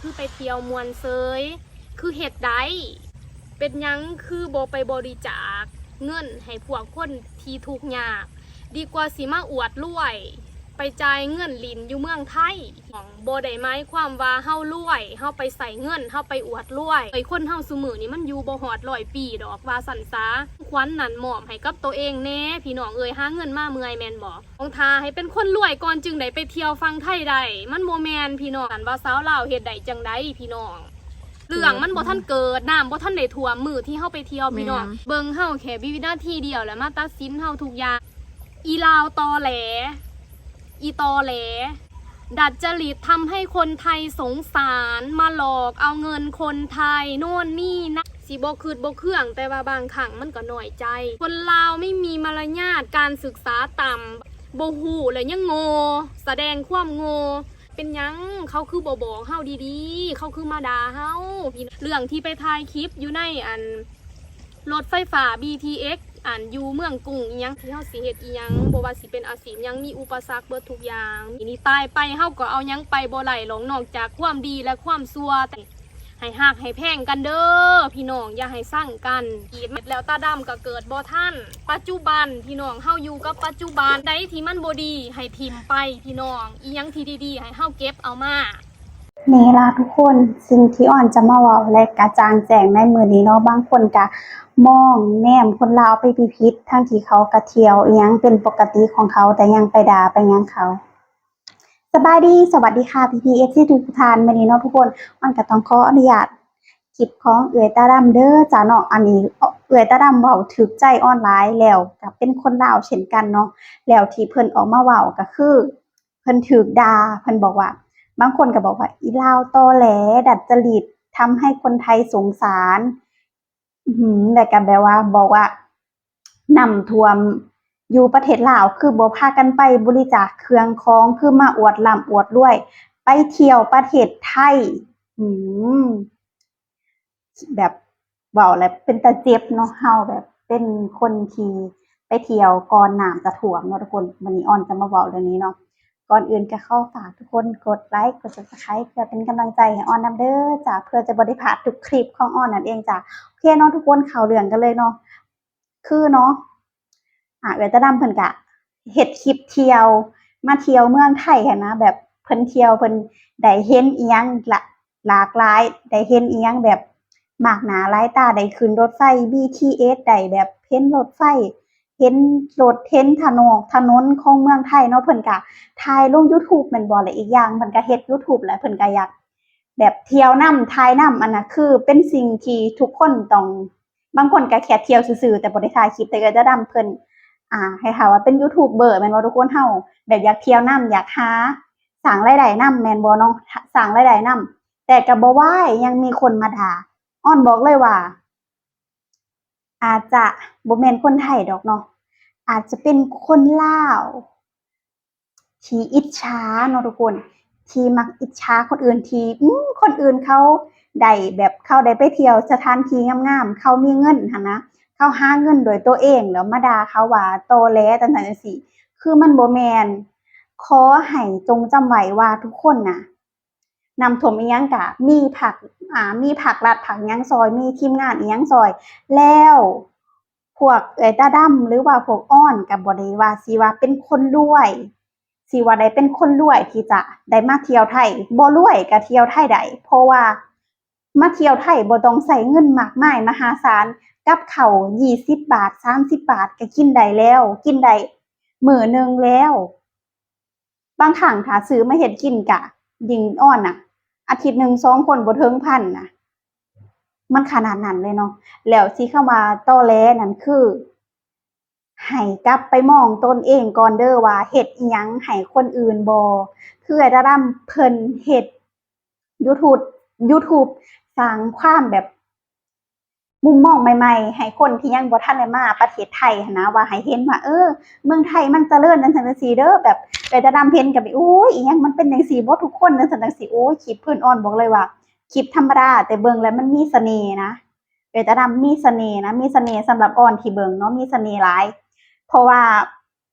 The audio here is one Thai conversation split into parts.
คือไปเที่ยวมวนเซยคือเหตุใดเป็นยังคือโบไปบริจาคเงินให้พวกคนที่ทุกยาก ดีกว่าสีมาอวดรวย ไปจ่ายเงินลินอยู่เมืองไทยของบ่ได้หมายความว่าเฮารวยเฮาไปใส่เงินเฮาไปอวดรวยไอ้คนเฮาซุมือนี่มันอยู่บ่ฮอดร้อยปีดอกว่าสันซาควันนั่นมอบให้กับตัวเองแน่พี่น้องเอ้ยหาเงินมาเมื่อยแม่นบ่ต้องทาให้เป็นคนรวยก่อนจึงได้ไปเที่ยวฟังไทยได้มันบ่แม่นพี่น้องกันว่าสาวลาวเฮ็ดได้จังไดพี่น้องเรื่องมันบ่ทันเกิดน้ำบ่ทันได้ท่วมมือที่เฮาไปเที่ยวพี่น้องแม่นเบิ่งเฮาแค่วินาทีเดียวแล้วมาตัดสินเฮาทุกอย่างอีลาวตอแหล อีตอแหล ดัดจริตทำให้คนไทยสงสารมาหลอกเอาเงินคนไทยโน่นนี่นะสิบ่คืดบ่เครื่องแต่ว่าบางครั้งมันก็หน่อยใจ คนลาวไม่มีมารยาทการศึกษาต่ำโบ่ฮู้เลยยังโง่แสดงความโง่เป็นยังเขาคือบ่บอกเฮาดีๆ เขาคือมาด่าเฮาเรื่องที่ไปถ่ายคลิปอยู่ในอันรถไฟฟ้า BTX อ่านอยู่เมืองกรุงอีหยังที่เฮาสิเฮ็ดอีหยังบ่ว่าสิเป็นอาชีพหยังมีอุปสรรคเบิดทุกอย่างทีนี้ตายไปเฮาก็เอาหยังไปบ่ไหลหลงนอกจากความดีและความชั่วแต่ให้หักให้แพงกันเด้อพี่น้องอย่าให้สร้างกันอีกแล้วตาดำก็เกิดบ่ทันปัจจุบันพี่น้องเฮาอยู่กับปัจจุบันใดที่มันบ่ดีให้ทิมไปพี่น้องอีหยังที่ดีๆ ให้เฮาเก็บเอามา นี่ล่ะทุกคนสิ่งที่อ่อนจะมาเว้าและกระจางแจ้งในมือนี้เนาะบางคนก็มองแนมคนลาวไปพิพิษทั้งที่เขากระเที่ยวอิหยังเป็นปกติของเขาแต่ยังไปด่าไปหยังเขาสบายดีสวัสดีค่ะพี่พีเอฟซีทุกท่านมือนี้เนาะทุกคนอ่อนก็ต้องขออนุญาตคลิปของเอื้อยตาดำเด้อจ้าเนาะอันนี้เอื้อยตาดำเว้าถึกใจออนไลน์แล้วก็เป็นคนลาวเช่นกันเนาะแล้วที่เพิ่นออกมาเว้าก็คือ เพิ่นถูกด่าเพิ่นบอกว่า บางคนก็บอกว่า อีลาวตอแหล ดัดจริตทำให้คนไทยสงสารหือแต่ก็แบบว่า บอกว่าน้ำท่วมอยู่ประเทศลาวคือบ่พากันไปบริจาคเครื่องของคือมาอวดร่ำอวดรวย ไปเที่ยวประเทศไทยอืมแบบเว้าแล้วเป็นตาเจ็บเนาะเฮาแบบเป็นคนที่ไปเที่ยวก่อนน้ำจะท่วมเนาะทุกคนวันนี้ออนจะมาเว้าเรื่องนี้เนาะ ก่อนอื่นก็เข้าฝากทุกคนกดไลค์กด subscribe เพื่อเป็นกำลังใจให้ออนนํเด้อจ้ะเพื่อจะบ่ได้พาทุกคลิปของออนนั่นเองจ้ะโอเคเนาะทุกคนข้าวเรื่องกันเลยเนาะคือเนาะอะเวตาดำเพิ่นก็เฮ็ดคลิปเที่ยว มาเที่ยวเมืองไทยหั้นนะแบบเพิ่นเที่ยวเพิ่นได้เห็นเอียงละหลากหลายได้เห็นเอียงแบบมากหนาหลายตาได้ขึ้นรถไฟ BTS ได้แบบเห็นรถไฟ เห็นรถเห็นถนนถนนของเมืองไทยเนาะเพิ่นก็ถ่ายลง YouTube แม่นบ่และอีกอย่างเพิ่นก็เฮ็ด YouTube แหละเพิ่นก็อยากแบบเที่ยวนํถ่ายนํอันน่ะคือเป็นสิ่งที่ทุกคนต้องบางคนก็แค่เที่ยวซื่อๆแต่บ่ได้ถ่ายคลิปแต่ก็จะนํเพิ่นอ่าให้หาว่าเป็นยูทูบเบอร์แม่นบ่ทุกคนเฮาแบบอยากเที่ยวนํอยากหาสร้างรายได้นํแม่นบ่เนาะสร้างรายได้นํแต่ก็บ่วายยังมีคนมาด่าอ้อนบอกเลยว่า อาจจะบ่แมนคนไทยดอกเนาะอาจจะเป็นคนลาวที่อิจฉาเนาะทุกคน ที่มักอิจฉาคนอื่นที่อืคนอื่นเขาได้แบบเขาได้ไปเที่ยวสถานที่งามๆเขามีเงินหั่นนะเขาหาเงินโดยตัวเองแล้วมาด่าเขาว่าโตแหลจังซั่นจังซี่คือมันบ่แมนขอให้จงจำไว้ว่าทุกคนน่ะ นำถมอียังก็มีผักอ่ามีผักรัดผักยังซอย มีทีมงานอียังซอย แล้วพวกเอ่ยตาดำหรือว่าพวกอ้อนก็บ่ได้ว่าสิว่าเป็นคนรวยสิว่าได้เป็นคนรวยที่จะได้มาเที่ยวไทยบ่รวยก็เที่ยวไทยได้เพราะว่ามาเที่ยวไทยบ่ต้องใช้เงินมากมายมหาศาลกับเข้าว20บบาท30บบาทก็กินได้แล้ว กินได้มือหนึงแล้ว บางครั้งถ้าซื้อมาเฮ็ดกินกะ ยิงอ่อนน่ะ อาทิตย์หนึ่งสองคนบ่ถึงพันน่ะ มันขนาดนั้นเลยเนาะแล้วที่เข้ามาตอแลนั่นคือให้กลับไปมองตนเองก่อนเด้อว่าเฮ็ดอิหยังให้คนอื่นบ่คือไอ้ดาดำเพิ่นเฮ็ด YouTube YouTube สร้างความแบบ มุมมองใหม่ๆ ให้คนที่ยังบ่ทันได้มาประเทศไทยนะว่าให้เห็นว่าเออ เมืองไทยมันเจริญจังซั่นจังซี่เด้อแบบไอ้ดาดำเพนก็ไปโอ้ยอีหยังมันเป็นจังซี่บ่ทุกคนจังซั่นจังซี่โอ้ยคลิปเพิ่นอ่อนบอกเลยว่าคลิปธรรมดาแต่เบิ่งแล้วมันมีเสน่ห์นะไอ้ดาดำมีเสน่ห์นะมีเสน่ห์สำหรับอ่อนที่เบิ่งเนาะมีเสน่ห์หลาย เพราะว่า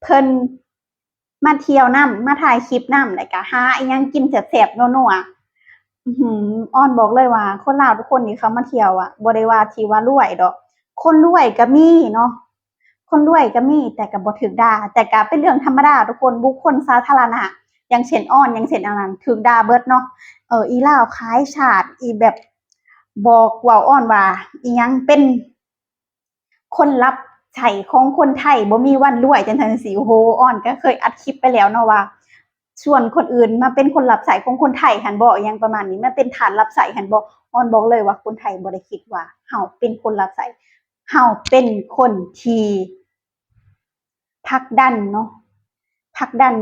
เพิ่นมาเที่ยวนํมาถ่ายคลิปนํแล้วก็หาอีหยังกินแซ่บๆนัวอื้อ หืออ้อนบอกเลยว่า คนลาวทุกคนที่เขามาเที่ยวอะบ่ได้ว่าที่ว่ารวยดอก คนรวยก็มีเนาะคนรวยก็มีแต่ก็บ่ถูกด่าแต่ก็เป็นเรื่องธรรมดาทุกคนบุคคลสาธารณะอย่างเช่นอ้อนอย่างเช่นอันนั้นถูกด่าเบิดเนาะเอออีลาวขายชาติอีแบบบอกว้าอ้อนว่าอียังเป็นคนรับใช้ของคนไทยบ่มีวันรวยจังทันจังซี่โออ้อนก็เคยอัดคลิปไปแล้วเนาะว่า ชวนคนอื่นมาเป็นคนรับใช้ของคนไทยหันบ่อหยังประมาณนี้มาเป็นฐานรับใช้หันบอ้อนบอกเลยว่าคนไทยบ่ได้คิดว่าเฮาเป็นคนรับใช้เฮาเป็นคนที่ผลักดันเนาะผลักดัน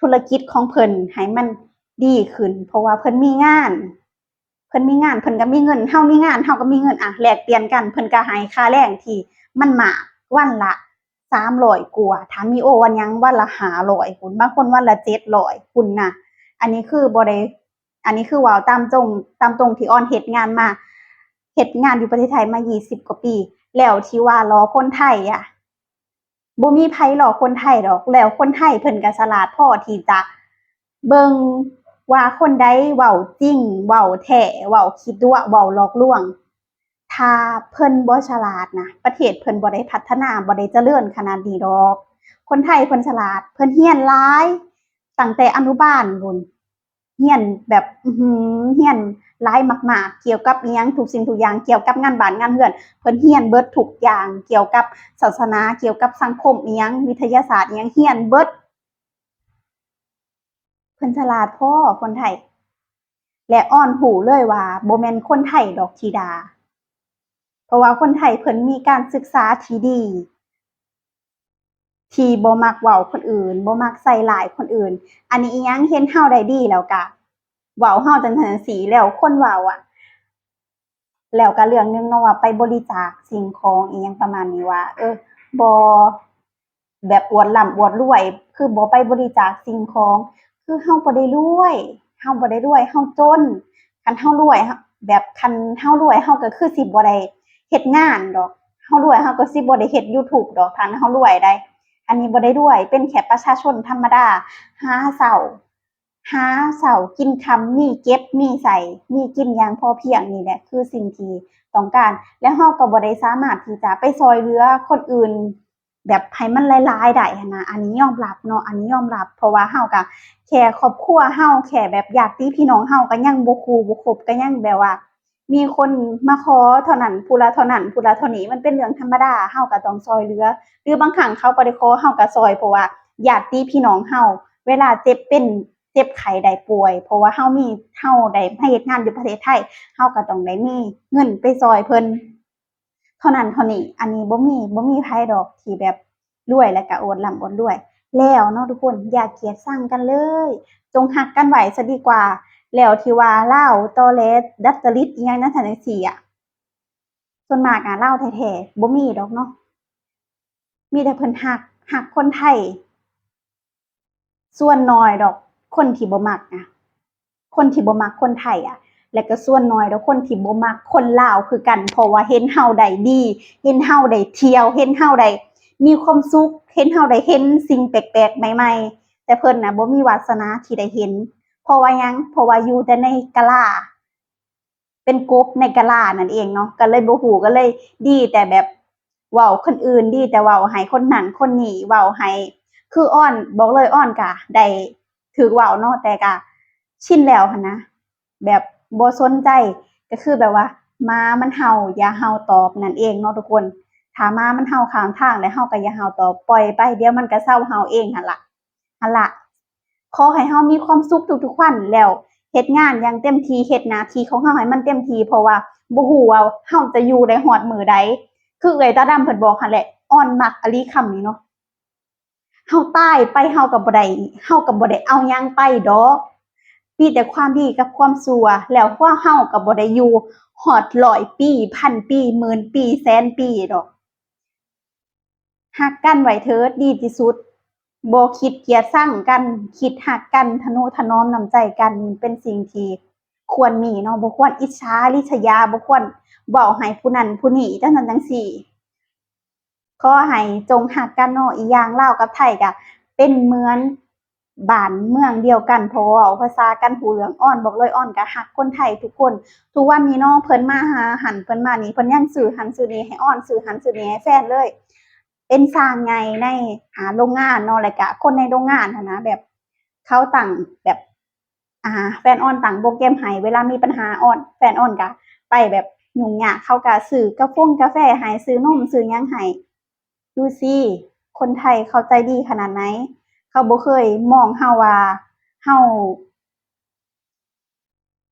ธุรกิจของเพิ่นให้มันดีขึ้น เพราะว่าเพิ่นมีงาน เพิ่นมีงานเพิ่นก็มีเงินเฮามีงานเฮาก็มีเงินอะแลกเปลี่ยนกันเพิ่นก็ให้ค่าแรงที่มันมากวันละ 300กว่าถามมีโอวันยังวันละ500พุ่นบางคนวันละ700พุ่นน่ะอันนี้คือบ่ได้อันนี้คือว้าตามตรงตามตรงที่ออนเฮ็ดงานมาเฮ็ดงานอยู่ประเทศไทยมา20กว่าปี แล้วที่ว่ารอคนไทยอะบ่มีไผรอคนไทยดอก แล้วคนไทยเพิ่นก็ฉลาดพ่อที่จะเบิงว่าคนใดเว้าจริงเว้าแท้เว้าคิดตัวเว้าหลอกลวง ถ้าเพิ่นบ่ฉลาดนะประเทศเพิ่นบ่ได้พัฒนาบ่ได้เจริญขนาดนี้ดอก คนไทยเพิ่นฉลาด เพิ่นเรียนหลายตั้งแต่อนุบาลพุ่นเรียนแบบอือเรียนหลายมาก ๆ เกี่ยวกับอิหยังทุกสิ่งทุกอย่างเกี่ยวกับงานบ้านงานเรือน เพิ่นเรียนเบิดทุกอย่างเกี่ยวกับศาสนาเกี่ยวกับสังคมอิหยังวิทยาศาสตร์อิหยังเรียนเบิดเพิ่นฉลาดพ่อคนไทย และอ้อนหูเลยว่าบ่แม่นคนไทยดอกธิดา เพราะว่าคนไทยเพิ่นมีการศึกษาที่ดี ที่บ่มักเว้าคนอื่นบ่มักใส่ร้ายคนอื่น อันนี้อิหยังเห็นเฮาได้ดีแล้วก็เว้าเฮาจังซั่นสีแล้วคนเว้าอะแล้วก็เรื่องหนึงเนาะว่าไปบริจาคสิ่งของอีหยังประมาณนี้ว่า เออบ่แบบอวดร่ำอวดรวย คือบ่ไปบริจาคสิ่งของ คือเฮาบ่ได้รวยเฮาบ่ได้รวยเฮาจนคันเฮารวยแบบคันเฮารวยเฮาก็คือสิบ่ได้ เฮ็ดงานดอกเฮารวยเฮาก็สิบ่ได้เฮ็ด YouTube ดอกคันเฮารวยได้ อันนี้บ่ได้รวย เป็นแค่ประชาชนธรรมดาหาเช้าหาเช้ากินค่ำมีเก็บมีใส่มีกินอย่างพอเพียงนี่แหละ คือสิ่งที่ต้องการ และเราก็บ่ได้สามารถที่จะไปช่วยเหลือคนอื่น แบบให้มันหลายๆได้นะอันนี้ยอมรับเนาะอันนี้ยอมรับ เพราะว่าเราก็แค่ครอบครัวเราแค่แบบญาติพี่น้องเราก็ยังบ่คู่บ่ครบก็ยังแบบว่า มีคนมาขอเท่านั้นผู้ละเท่านั้นผู้ละเท่านี้มันเป็นเรื่องธรรมดาเฮาก็ต้องช่วยเหลือ หรือบางครั้งเขาบ่ได้ขอเฮาก็ช่วยเพราะว่าญาติพี่น้องเฮาเวลาเจ็บเป็นเจ็บไข้ได้ป่วย เพราะว่าเฮามีเฮาได้มาเฮ็ดงานอยู่ประเทศไทยเฮาก็ต้องได้มีเงินไปช่วยเพิ่นเท่านั้นเท่านี้ อันนี้บ่มีบ่มีไผดอกที่แบบรวยแล้วก็อดร่ำอดรวย แล้วเนาะทุกคนอย่าเกลียดชังกันเลย จงรักกันไว้ซะดีกว่า แล้วที่ว่าเลาตอแหลดัดจริตอีหยังนั่นซั่นจังซี่อะส่วนมากอะลาแท้ๆบ่มีดอกเนาะมีแต่เพิ่นฮักฮักคนไทย ส่วนน้อยดอก คนที่บ่มักอะคนที่บ่มักคนไทยอะ และก็ส่วนน้อยดอกคนที่บ่มักคนลาวคือกัน เพราะว่าเห็นเฮาได้ดี เห็นเฮาได้เที่ยว เห็นเฮาได้มีความสุข เห็นเฮาได้เห็นสิ่งแปลกๆใหม่ ๆ แต่เพิ่นน่ะบ่มีวาสนาที่ได้เห็น เพราะว่ายังเพราะว่าอยู่แต่ในกะลา เป็นกบในกะลานั่นเองเนาะก็เลยบ่ฮู้ก็เลยดีแต่แบบเว้าคนอื่นดีแต่เว้าให้คนนั้นคนนี้เว้าให้คืออ้อนบอกเลยอ้อนก็ได้ถูกเว้าเนาะแต่ก็ชินแล้วนะแบบบ่สนใจก็คือแบบว่ามามันเห่าอย่าเห่าตอบนั่นเองเนาะทุกคนถาหมามันเห่าข้างทางแล้วเฮาก็อย่าเห่าตอบปล่อยไปเดี๋ยวมันก็เซาเห่าเองหันล่ะหันล่ะ ขอให้เฮามีความสุขทุกๆวันแล้วเฮ็ดงานอย่างเต็มที่เฮ็ดหน้าที่ของเฮาให้มันเต็มที่เพราะว่าบ่ฮู้ว่าเฮาจะอยู่ได้ฮอดมื้อใดคือเอ่ยตาดำเพิ่นบอกหั่นแหละอ่อนมักอลีคำนี้เนาะเฮาตายไปเฮาก็บ่ได้เฮาก็บ่ได้เอาหยังไปดอกมีแต่ความดีกับความชั่วแล้วพวกเฮาก็บ่ได้อยู่ฮอดร้อยปีพันปีหมื่นปีแสนปีดอกฮักกันไว้เถิดดีที่สุด โบคิดเกลียดชังกัน คิดฮักกันทะนุถนอมน้ำใจกันเป็นสิ่งที่ควรมีเนาะบ่ควรอิจฉาริษยาบ่ควรเว้าให้ผู้นั้นผู้นี้จังซั่นจังซี่ขอให้จงฮักกันเนาะอีอย่างเลากับไทยก็เป็นเหมือนบ้านเมืองเดียวกันเพราะเว้าภาษากันหูเหลืองอ้อนบอกเลยอ้อนก็ฮักคนไทยทุกคน ทุกวันนี้เนาะเพิ่นมาหาหันเพิ่นมานี่เพิ่นยังซื้อหันซื้อนี้ให้อ้อนซื้อหันซื้อนี้ให้แฟนเลย เป็นสร้างไงในหาโรงงานเนาะแล้วก็คนในโรงงานหั้นะแบบเขาตั้งแบบอ่าแฟนอ้อนตั้งโปรแกรมให้เวลามีปัญหาอ้อนแฟนอ้อนก็ไปแบบยุ่งยากเขาก็ซื้อกาแฟกาแฟให้ซื้อนมซื้อยังให้ดูสิคนไทยเขาใจดีขนาดไหน เขาบ่เคยมองเฮาว่าเฮา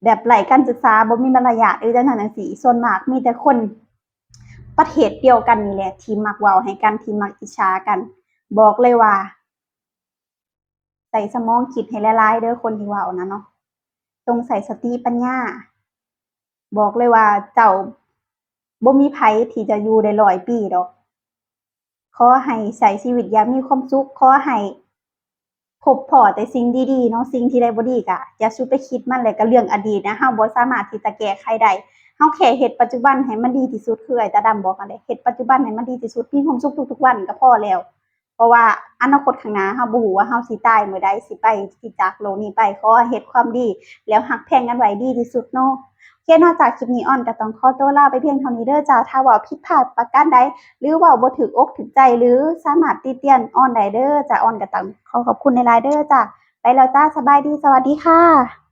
แบบไหลการศึกษาบ่มีมารยาทหรือจังซั่นจังซี่ส่วนมากมีแต่คน ประเทศเดียวกันนี่แหละ ที่มักเว้าให้กันที่มักอิจฉากัน บอกเลยว่าใส่สมองคิดให้หลายๆเด้อคนที่เว้านะเนาะต้องใส่สติปัญญา บอกเลยว่าเจ้าบ่มีไผที่จะอยู่ได้ร้อยปีดอกขอให้ใช้ชีวิตอย่างมีความสุขขอให้พบพอแต่สิ่งดีๆเนาะสิ่งที่ได้บ่ดีก็อย่าสุไปคิดมันแล้วก็เรื่องอดีตนะเฮาบ่สามารถที่จะแก้ไขได้ เฮาแค่เฮ็ดปัจจุบันให้มันดีที่สุดคือไอ้ตาดำบอกกันเด้เฮ็ดปัจจุบันให้มันดีที่สุดมีความสุขทุกๆวันก็พอแล้ว เพราะว่าอนาคตข้างหน้าเฮาบ่ฮู้ว่าเฮาสิตายมื้อใดสิไปสิจากโลกนี้ไปขอเฮ็ดความดี แล้วฮักแพงกันไว้ดีที่สุดเนาะโอเคนอกจากคลิปนี้ออนก็ต้องขอตัวลาไปเพียงเท่านี้เด้อจ้าถ้าว่าผิดพลาดประการใดหรือว่าบ่ถูกอกถูกใจหรือสามารถติเตียนออนได้เด้อจ้าออนก็ต้องขอขอบคุณในไลน์เด้อจ้าไปแล้วจ้าสบายดีสวัสดีค่ะ